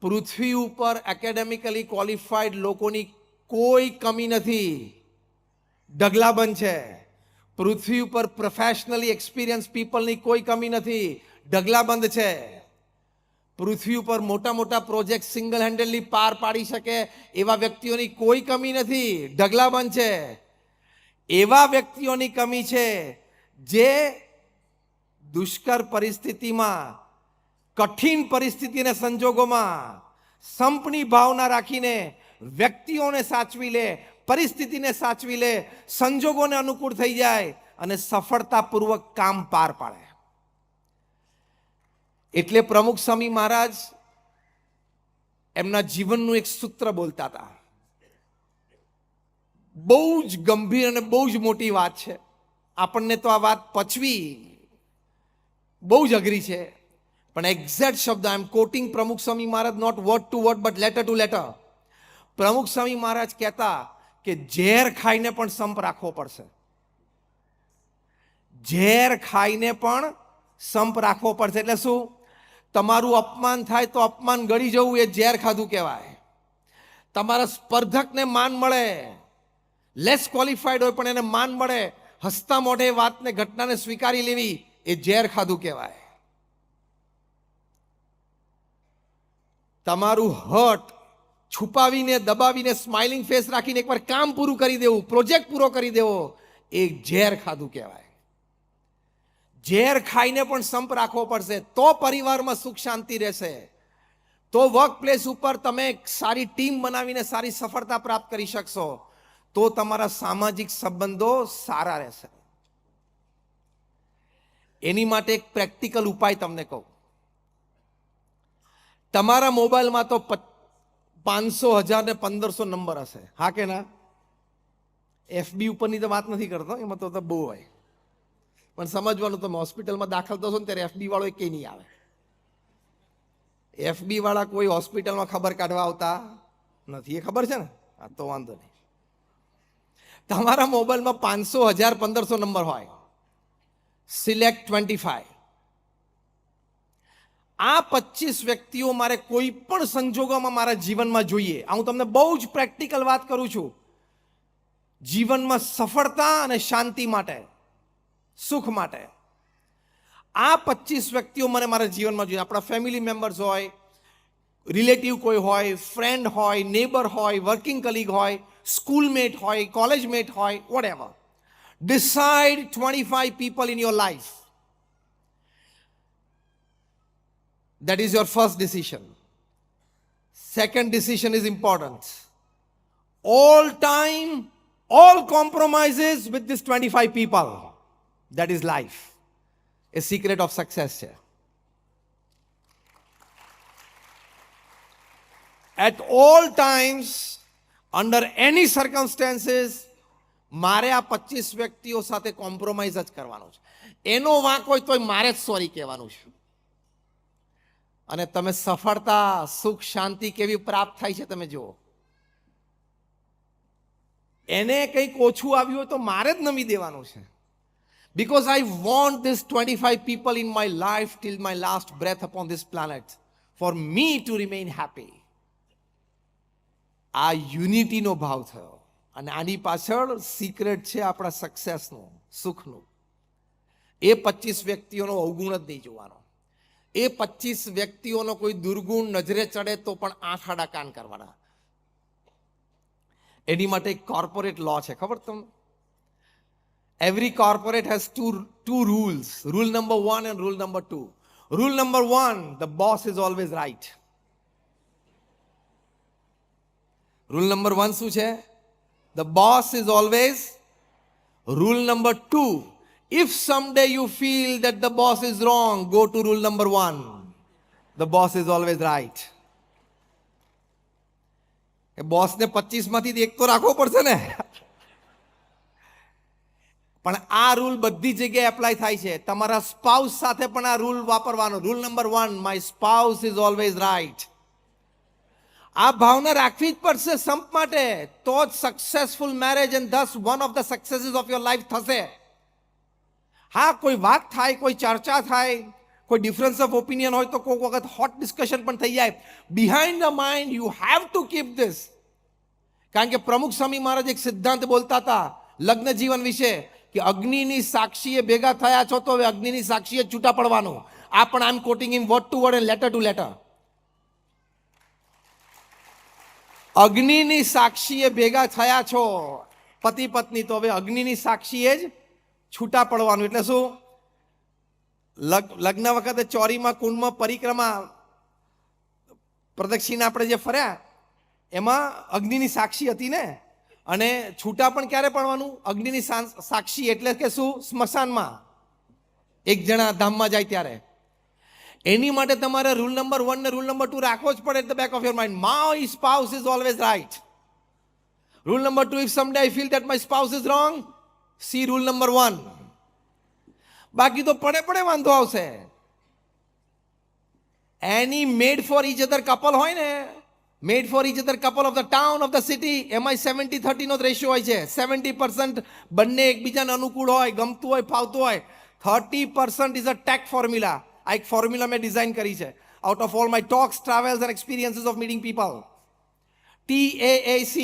પૃથ્વી ઉપર academically qualified લોકોની કોઈ કમી નથી. ઢગલાબંધ છે. પૃથ્વી ઉપર પ્રોફેશનલી એક્સપિરિયન્સ પીપલની કોઈ કમી નથી. ઢગલાબંધ છે. પૃથ્વી ઉપર મોટા મોટા પ્રોજેક્ટ સિંગલ હેન્ડેડલી પાર પાડી શકે એવા વ્યક્તિઓની કોઈ કમી નથી. ઢગલાબંધ છે. એવા વ્યક્તિઓની કમી છે જે દુષ્કર પરિસ્થિતિમાં કઠિન પરિસ્થિતિને સંજોગોમાં સંપની ભાવના રાખીને વ્યક્તિઓને સાચવી લે, પરિસ્થિતિને સાચવી લે, સંજોગોને અનુકૂળ થઈ જાય અને સફળતાપૂર્વક કામ પાર પાડે. એટલે પ્રમુખ સ્વામી મહારાજ એમના જીવનનું એક સૂત્ર બોલતા હતા. બહુ જ ગંભીર અને બહુ જ મોટી વાત છે. આપણને તો આ વાત પચવી બહુ જ અઘરી છે. પણ એક્ઝેક્ટ શબ્દ I am quoting Pramukh Swami Maharaj not word to word but letter to letter Pramukh Swami Maharaj કહેતા કે ઝેર ખાઈને પણ સંપ રાખવો પડશે. ઝેર ખાઈને પણ સંપ રાખવો પડશે. એટલે શું? તમારું અપમાન થાય તો અપમાન ગળી જવું એ ઝેર ખાધું કહેવાય. તમારા સ્પર્ધકને માન મળે. લેસ ક્વોલિફાઈડ હોય પણ એને માન મળે. હસતા મોઢે વાતને, ઘટનાને સ્વીકારી લેવી એ ઝેર ખાધું કહેવાય. તમારું હર્ટ છુપાવીને, દબાવીને સ્માઇલિંગ ફેસ રાખીને એકવાર કામ પૂરું કરી દેવું પ્રોજેક્ટ પૂરો કરી દેવો, એ ઝેર ખાધું કહેવાય. ઝેર ખાઈને પણ સંપ રાખવો પડશે, તો પરિવારમાં સુખ શાંતિ રહેશે. તો વર્ક પ્લેસ ઉપર તમે સારી ટીમ બનાવીને સારી સફળતા પ્રાપ્ત કરી શકશો, તો તમારા સામાજિક સંબંધો સારા રહેશે. એની માટે એક પ્રેક્ટિકલ ઉપાય તમને કહું. તમારા મોબાઈલમાં તો પાંચસો હજાર ને પંદરસો નંબર હશે. હા કે ના? એફબી ઉપરની તો વાત નથી કરતો, એમાં તો બહુ હોય. પણ સમજવાનું, તમે હોસ્પિટલમાં દાખલ થશો ને ત્યારે એફબી વાળો એક નહીં આવે. એફબી વાળા કોઈ હોસ્પિટલમાં ખબર કાઢવા આવતા નથી, એ ખબર છે ને? આ તો વાંધો નહીં. તમારા મોબાઈલમાં પાંચસો હજાર પંદરસો નંબર હોય. Select twenty five. આ પચીસ વ્યક્તિઓ મારે કોઈ પણ સંજોગોમાં મારા જીવનમાં જોઈએ. હું તમને બહુ જ પ્રેક્ટિકલ વાત કરું છું. જીવનમાં સફળતા અને શાંતિ માટે, સુખ માટે. આ પચીસ વ્યક્તિઓ મને મારા જીવનમાં જોઈએ. આપણા ફેમિલી મેમ્બર્સ હોય, રિલેટિવ કોઈ હોય, ફ્રેન્ડ હોય, નેબર હોય, વર્કિંગ કલીગ હોય, સ્કૂલમેટ હોય, કોલેજમેટ હોય whatever decide twenty five people in your life That is your first decision. Second decision is important. All time, all compromises with these 25 people. That is life. A secret of success here. At all times, under any circumstances, મારે આ પચીસ વ્યક્તિઓ સાથે compromise જ કરવાનો છે એનો વાંક હોય તોય મારે જ સોરી કહેવાનું છે અને તમે સફળતા, સુખ, શાંતિ કેવી પ્રાપ્ત થાય છે તમે જુઓ. એને કંઈક ઓછું આવ્યું હોય તો મારે જ નમી દેવાનું છે. Because I want this twenty five people in my life till my last breath upon this planet for me to remain happy આ યુનિટીનો ભાવ થયો. અને આની પાછળ સિક્રેટ છે આપણા સક્સેસનું સુખનું. એ પચીસ વ્યક્તિઓનો અવગુણ જ નહીં જોવાનો. એ પચીસ વ્યક્તિઓનો કોઈ દુર્ગુણ નજરે ચડે તો પણ આંખ આડા કાન કરવાના. એની માટે એક કોર્પોરેટ લો છે, ખબર તમને? Every corporate has two two rules rule number one and rule number two rule number one the boss is always right rule number one શું છે? The boss is always rule number two If someday you feel that the boss is wrong, go to rule number one. The boss is always right. એ બોસને પચીસમાંથી એક તો રાખવો પડશે ને. પણ આ રૂલ બધી જગ્યાએ એપ્લાય થાય છે. તમારા સ્પાઉસ સાથે પણ આ રૂલ વાપરવાનો. Rule number one my spouse is always right આ ભાવના રાખવી જ પડશે સંપ માટે. તો જ successful marriage and this one of the successes of your life થશે. હા, કોઈ વાત થાય, કોઈ ચર્ચા થાય, કોઈ ડિફરન્સ ઓફ ઓપિનિયન હોય તો કોઈક વખત હોટ ડિસ્કશન પણ થઈ જાય. Behind the mind you have to keep this કારણ કે પ્રમુખ સ્વામી મહારાજ એક સિદ્ધાંત બોલતા હતા, લગ્ન જીવન વિશે, કે અગ્નિની સાક્ષીએ ભેગા થયા છો તો હવે અગ્નિની સાક્ષીએ છૂટા પડવાનું. આ પણ I am quoting in word to word and letter to letter અગ્નિની સાક્ષીએ ભેગા થયા છો પતિ પત્ની તો હવે અગ્નિની સાક્ષીએ જ છૂટા પડવાનું. એટલે શું? લગ- લગ્ન વખતે ચોરીમાં કુંડમાં પરિક્રમા પ્રદક્ષિણા આપણે જે ફર્યા, એમાં અગ્નિની સાક્ષી હતી ને? અને છૂટા પણ ક્યારે પડવાનું? અગ્નિની સાક્ષી એટલે કે શું? સ્મશાનમાં. એક જણા ધામમાં જાય ત્યારે. એની માટે તમારે રૂલ નંબર વન ને રૂલ નંબર ટુ રાખવો જ પડે the back of your mind my spouse is always right rule number two if someday I feel that my spouse is wrong see rule number one. બાકી તો પડે પડે વાંધો આવશે. એની made for each other couple હોય ને made for each other couple of the town of the city એમાં seventy થર્ટીનો જ રેશિયો હોય છે. સેવન્ટી પર્સન્ટ બંને એકબીજાને અનુકૂળ હોય, ગમતું હોય, ફાવતું હોય. Thirty percent is a take formula આ એક ફોર્મ્યુલા મેં ડિઝાઇન કરી છે. Out of all my talks travels and experiences of meeting people T A C.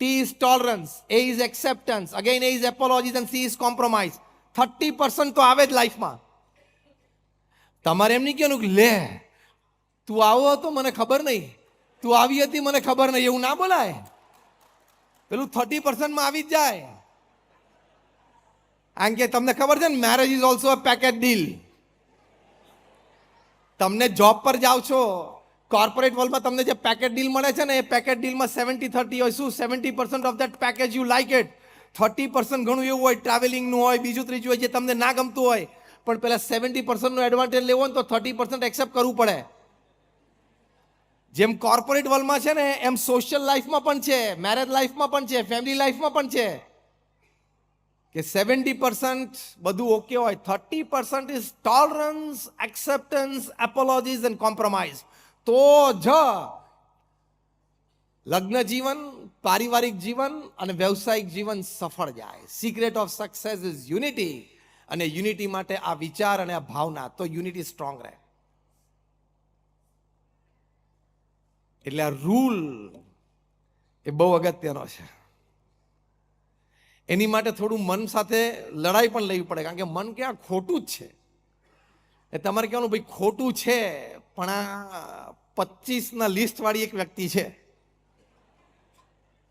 T is tolerance. A is acceptance. Again, A is apologies and C is compromise. Thirty percent તો આવે જ લાઈફમાં તમારે એમ નહીં કહેવાનું લે તું આવો હતો મને ખબર નહીં તું આવી હતી મને ખબર નહીં એવું ના બોલાય પેલું થર્ટી પર્સન્ટમાં આવી જ જાય કારણ કે તમને ખબર છે ને marriage is also a package deal તમને જોબ પર જાઓ છો કોર્પોરેટ વર્લ્ડમાં તમને જે પેકેટ ડીલ મળે છે ને, એ પેકેટ ડીલમાં સેવન્ટી થર્ટી હોય. શું seventy percent of that package you like it thirty percent ઘણું એવું હોય ટ્રાવેલિંગનું હોય, બીજું ત્રીજું હોય જે તમને ના ગમતું હોય. પણ પહેલાં સેવન્ટી પર્સન્ટનો એડવાન્ટેજ લેવો હોય તો થર્ટી પર્સન્ટ એક્સેપ્ટ કરવું પડે. જેમ કોર્પોરેટ વર્લ્ડમાં છે ને, એમ સોશિયલ લાઈફમાં પણ છે મેરેજ લાઈફમાં પણ છે ફેમિલી લાઈફમાં પણ છે. કે સેવન્ટી પર્સન્ટ બધું ઓકે હોય thirty percent is tolerance acceptance apologies and compromise તો જ લગ્ન જીવન, પારિવારિક જીવન અને વ્યવસાયિક જીવન સફળ જાય. Secret of success is unity અને યુનિટી માટે આ વિચાર અને આ ભાવના, તો યુનિટી સ્ટ્રોંગ રહે. એટલે આ રૂલ એ બહુ અગત્યનો છે. એની માટે થોડું મન સાથે લડાઈ પણ લેવી પડે, કારણ કે મન ક્યાં ખોટું જ છે. એ તમારે કહેવાનું, ભાઈ ખોટું છે પણ આ પચીસના લિસ્ટવાળી એક વ્યક્તિ છે.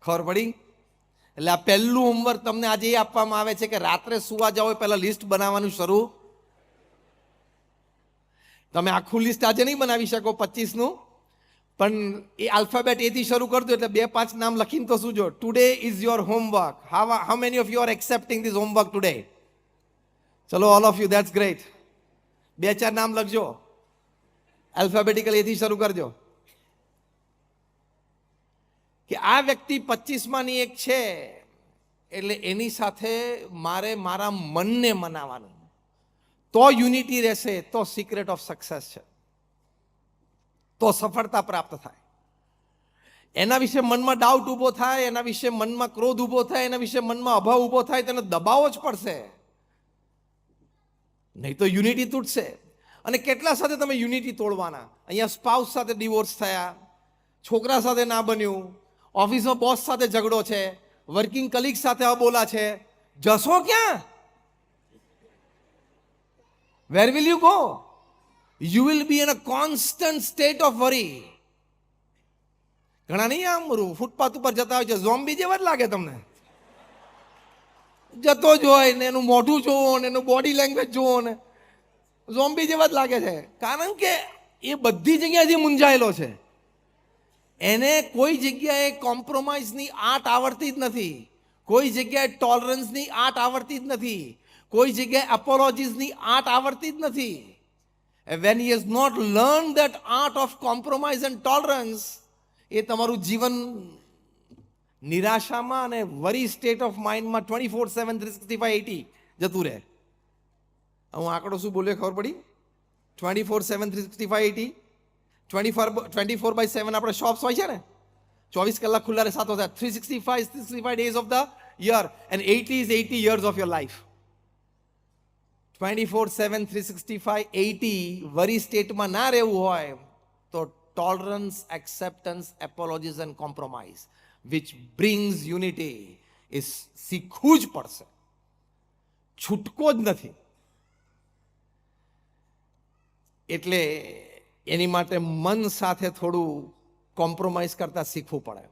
ખબર પડી? એટલે આ પહેલું હોમવર્ક તમને આજે એ આપવામાં આવે છે કે રાત્રે સુવા જાઓ પહેલાં લિસ્ટ બનાવવાનું શરૂ. તમે આખું લિસ્ટ આજે નહીં બનાવી શકો પચીસનું. પણ એ આલ્ફાબેટ એથી શરૂ કરજો એટલે બે પાંચ નામ લખીને તો શું જો today is your homework how how many of you are accepting this homework today ચલો all of you that's great બે ચાર નામ લખજો. આલ્ફાબેટિકલ એથી શરૂ કરજો. કે આ વ્યક્તિ પચીસમાંની એક છે, એટલે એની સાથે મારે મારા મનને મનાવવાનું. તો યુનિટી રહેશે, તો સિક્રેટ ઓફ સક્સેસ છે. તો સફળતા પ્રાપ્ત થાય. એના વિશે મનમાં ડાઉટ ઊભો થાય, એના વિશે મનમાં ક્રોધ ઊભો થાય, એના વિશે મનમાં અભાવ ઊભો થાય, તેને દબાવો જ પડશે. નહીં તો યુનિટી તૂટશે. અને કેટલા સાથે તમે યુનિટી તોડવાના? અહીંયા સ્પાઉસ સાથે ડિવોર્સ થયા, છોકરા સાથે ના બન્યું, ઓફિસમાં બોસ સાથે ઝઘડો છે, વર્કિંગ કલીગ સાથે અબોલા છે. જશો ક્યાં? Where will you go you will be in a constant state of worry ઘણા નહીં આમ ફૂટપાથ ઉપર જતા હોય છે. ઝોમ્બી જેવા જ લાગે તમને. જતો જ હોય ને એનું મોઢું જોવો ને એનું બોડી લેંગ્વેજ જોવો ને. ઝોમ્બી જેવા જ લાગે છે. કારણ કે એ બધી જગ્યાએથી મૂંઝાયેલો છે, એને કોઈ જગ્યાએ કોમ્પ્રોમાઇઝની આર્ટ આવડતી જ નથી. કોઈ જગ્યાએ ટોલરન્સની આર્ટ આવડતી જ નથી. કોઈ જગ્યાએ અપોલોજીસની આર્ટ આવડતી જ નથી. When you has not learn that art of compromise and tolerance એ તમારું જીવન નિરાશામાં અને worry state of માઇન્ડમાં twenty four seven three sixty five eighty જતું રહે. હું આંકડો શું બોલ્યો ખબર પડી? Twenty four seven three sixty five eighty twenty four twenty four by seven આપણે શોપ્સ હોય છે ને? ચોવીસ કલાક ખુલ્લા રહે, સાતો હજાર three sixty five sixty five days of the year and eighty is eighty years of your life twenty four seven three sixty five eighty worry સ્ટેટમાં ના રહેવું હોય તો tolerance acceptance apologies and compromise which brings unity એ શીખવું જ પડશે. છૂટકો જ નથી. એટલે એની માટે મન સાથે થોડું કોમ્પ્રોમાઇઝ કરતાં શીખવું પડે.